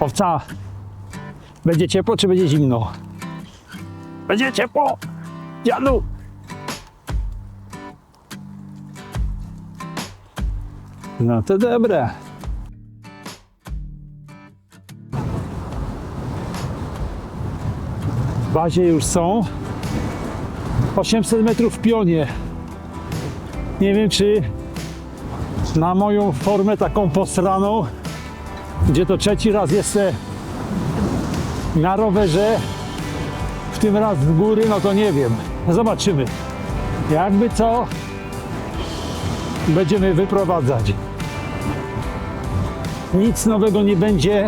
Owca, będzie ciepło czy będzie zimno? Będzie ciepło! Dziadu! No to dobre. W bazie już są 800 metrów w pionie. Nie wiem, czy na moją formę taką posraną, gdzie to trzeci raz jestem na rowerze, w tym raz w góry, no to nie wiem. Zobaczymy. Jakby co, będziemy wyprowadzać. Nic nowego nie będzie,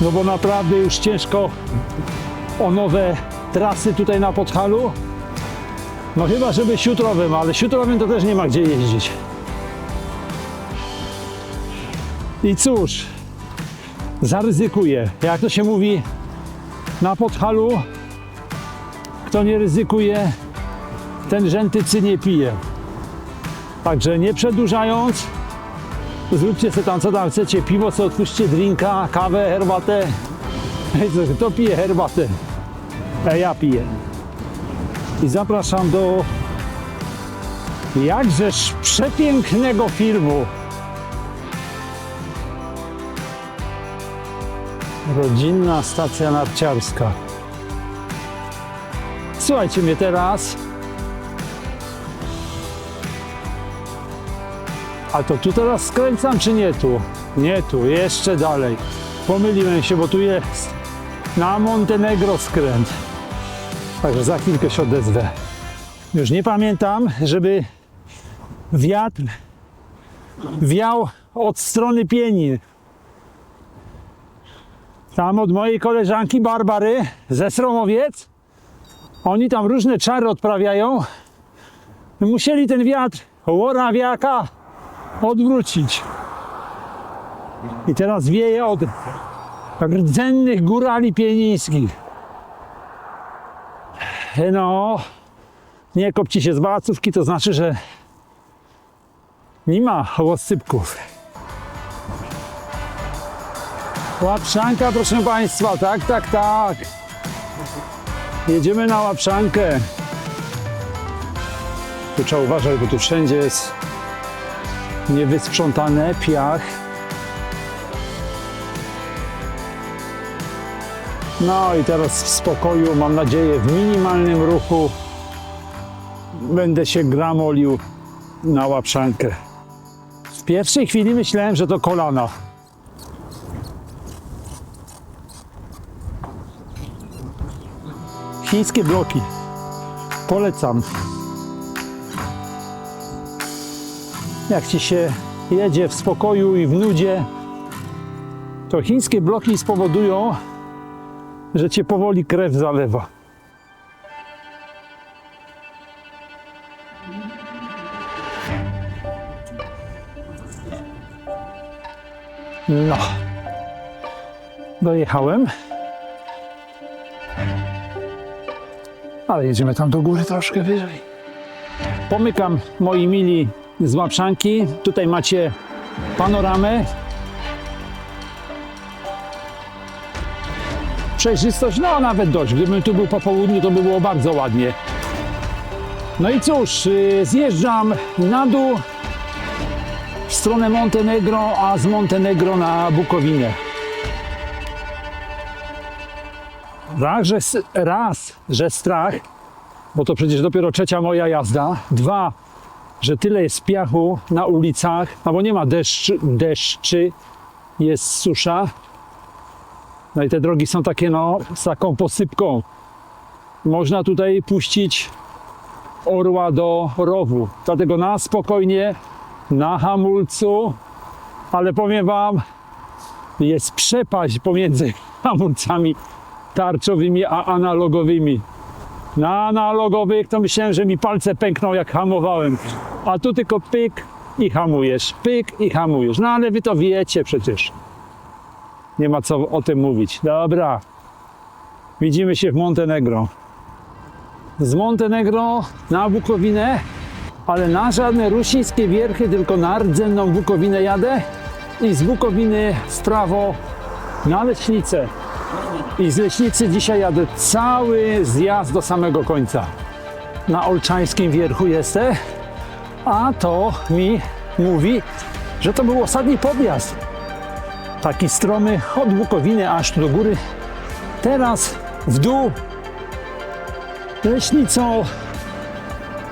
no bo naprawdę już ciężko o nowe trasy tutaj na Podhalu. No chyba, żeby siutrowym, ale siutrowym to też nie ma gdzie jeździć. I cóż, zaryzykuję. Jak to się mówi na Podhalu, kto nie ryzykuje, ten rzętycy nie pije. Także nie przedłużając, zróbcie sobie tam co tam chcecie, piwo co odpuśćcie, drinka, kawę, herbatę. Kto pije herbatę? A ja piję. I zapraszam do jakżeż przepięknego filmu. Rodzinna stacja narciarska. Słuchajcie mnie teraz. A to tu teraz skręcam, czy nie tu? Nie tu, jeszcze dalej. Pomyliłem się, bo tu jest na Montenegro skręt. Także za chwilkę się odezwę. Już nie pamiętam, żeby wiatr wiał od strony Pienin. Tam od mojej koleżanki Barbary ze Sromowiec. Oni tam różne czary odprawiają. Musieli ten wiatr łorawiaka odwrócić. I teraz wieje od rdzennych górali pienińskich. No, nie kopci się z bałacówki, to znaczy, że nie ma łosypków. Łapszanka, proszę Państwa, tak, tak, tak. Jedziemy na łapszankę. Tu trzeba uważać, bo tu wszędzie jest niewysprzątane, piach. No i teraz w spokoju, mam nadzieję, w minimalnym ruchu będę się gramolił na łapszankę. W pierwszej chwili myślałem, że to kolana. Chińskie bloki. Polecam. Jak ci się jedzie w spokoju i w nudzie, to chińskie bloki spowodują, że cię powoli krew zalewa. No. Dojechałem. Ale jedziemy tam do góry troszkę wyżej. Pomykam moi mili z łapszanki. Tutaj macie panoramę. Przejrzystość, no nawet dość. Gdybym tu był po południu, to by było bardzo ładnie. No i cóż, y, zjeżdżam na dół w stronę Montenegro, a z Montenegro na Bukowinę. Raz, że, raz, że strach, bo to przecież dopiero trzecia moja jazda. Dwa, że tyle jest piachu na ulicach, no bo nie ma deszczy, deszczy jest susza. No i te drogi są takie, no, z taką posypką. Można tutaj puścić orła do rowu. Dlatego na spokojnie, na hamulcu, ale powiem Wam, jest przepaść pomiędzy hamulcami tarczowymi a analogowymi. Na analogowych to myślałem, że mi palce pękną jak hamowałem, a tu tylko pyk i hamujesz, pyk i hamujesz. No ale Wy to wiecie przecież. Nie ma co o tym mówić. Dobra. Widzimy się w Montenegro. Z Montenegro na Bukowinę, ale na żadne rusińskie wierchy, tylko na rdzenną Bukowinę jadę i z Bukowiny w prawo na Leśnicę. I z Leśnicy dzisiaj jadę cały zjazd do samego końca. Na Olczańskim Wierchu jestem, a to mi mówi, że to był ostatni podjazd. Taki stromy od Bukowiny aż tu do góry. Teraz w dół Leśnicą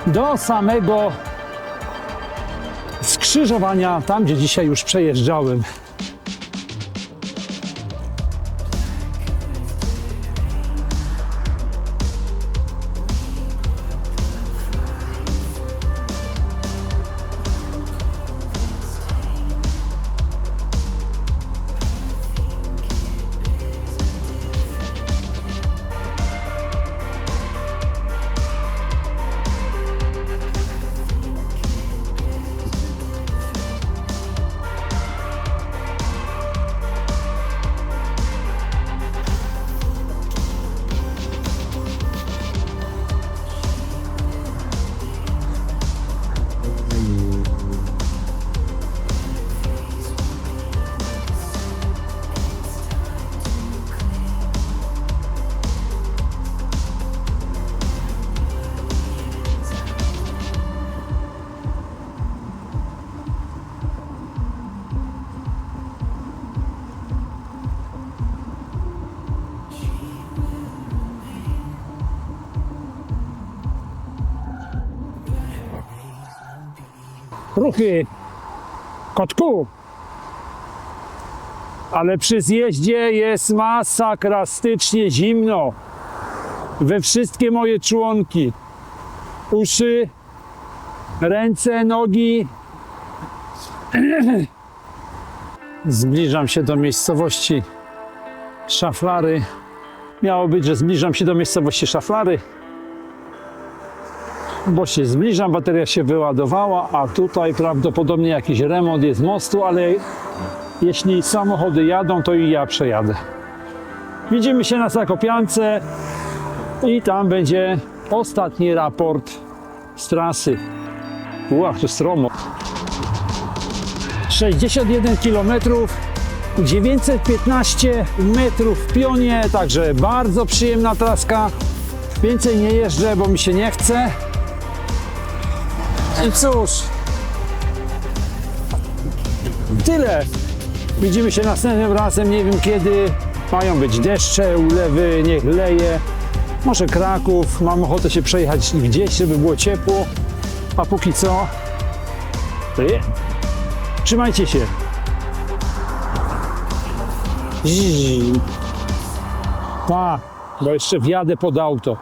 do samego skrzyżowania, tam gdzie dzisiaj już przejeżdżałem. Ruchy, kotku. Ale przy zjeździe jest masakrastycznie zimno. We wszystkie moje członki. Uszy, ręce, nogi. Zbliżam się do miejscowości Szaflary. Miało być, że zbliżam się do miejscowości Szaflary, bo się zbliżam, bateria się wyładowała, a tutaj prawdopodobnie jakiś remont jest mostu, ale jeśli samochody jadą, to i ja przejadę. Widzimy się na Zakopiance i tam będzie ostatni raport z trasy. Ła, to stromo. 61 km, 915 metrów w pionie, także bardzo przyjemna traska. Więcej nie jeżdżę, bo mi się nie chce. I cóż, tyle. Widzimy się następnym razem, nie wiem kiedy. Mają być deszcze, ulewy, niech leje. Może Kraków, mam ochotę się przejechać gdzieś, żeby było ciepło. A póki co, je. Trzymajcie się. Pa, bo jeszcze wjadę pod auto.